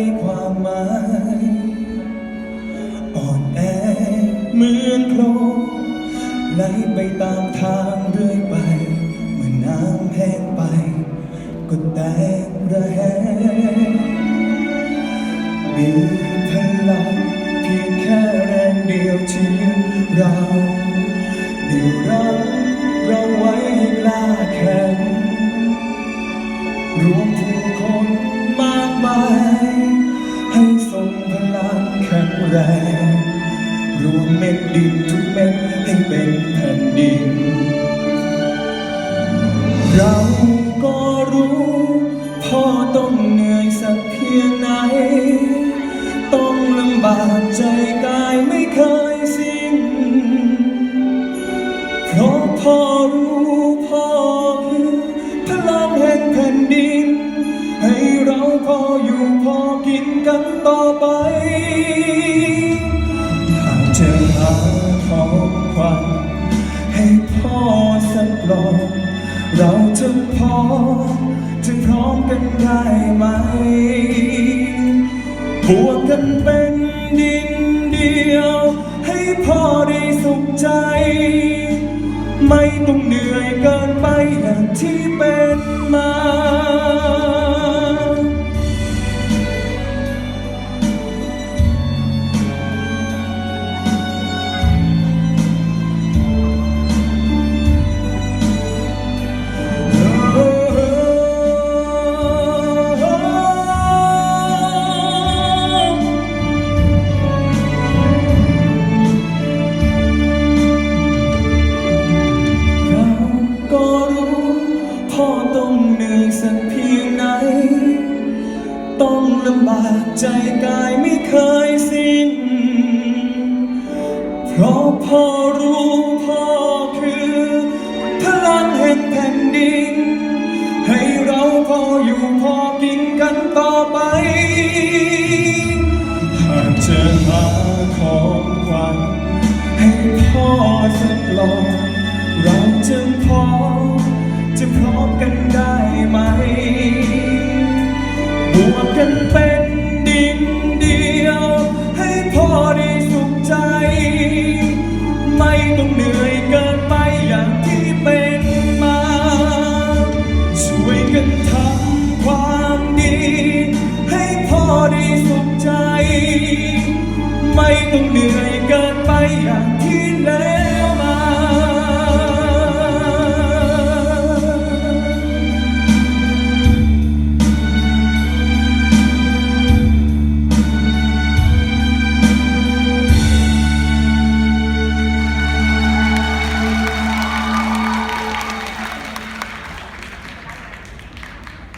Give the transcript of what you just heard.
ไร้ความหมายอ่อนแอเหมือนโคลนไหลไปตามทางเรื่อยไป เมื่อน้ำแห้งไป ก็แตกระแหงมีพลังเพียงแค่แรงเดียวที่ยึดเราเดียวเราเราไว้ให้กล้าแข็งรวมผู้คนมากมาย แรงรวมเม็ดดินทุกเม็ดให้เป็นแผ่นดิน เราก็รู้พ่อต้องเหนื่อยสักเพียงไหน ต้องลำบากใจกายไม่เคยสิ้น เพราะพ่อรู้พ่อคือพลังแห่งแผ่นดิน ให้เราพออยู่พอกินกันต่อไป ของขวัญให้พ่อสักลองเราจะพอจะพร้อมกันได้ไหมบวกกันเป็นดินเดียว ให้พ่อได้สุขใจ ไม่ต้องเหนื่อยกัน สักเพียงไหน ต้องลำบากใจกายไม่เคยสิ้น เพราะพ่อรู้พ่อคือ พลังแห่งแผ่นดิน ให้เราพออยู่พอกินกันต่อไป หากเจอหาของขวัญให้พ่อสักลอง ไม่ต้องเหนื่อย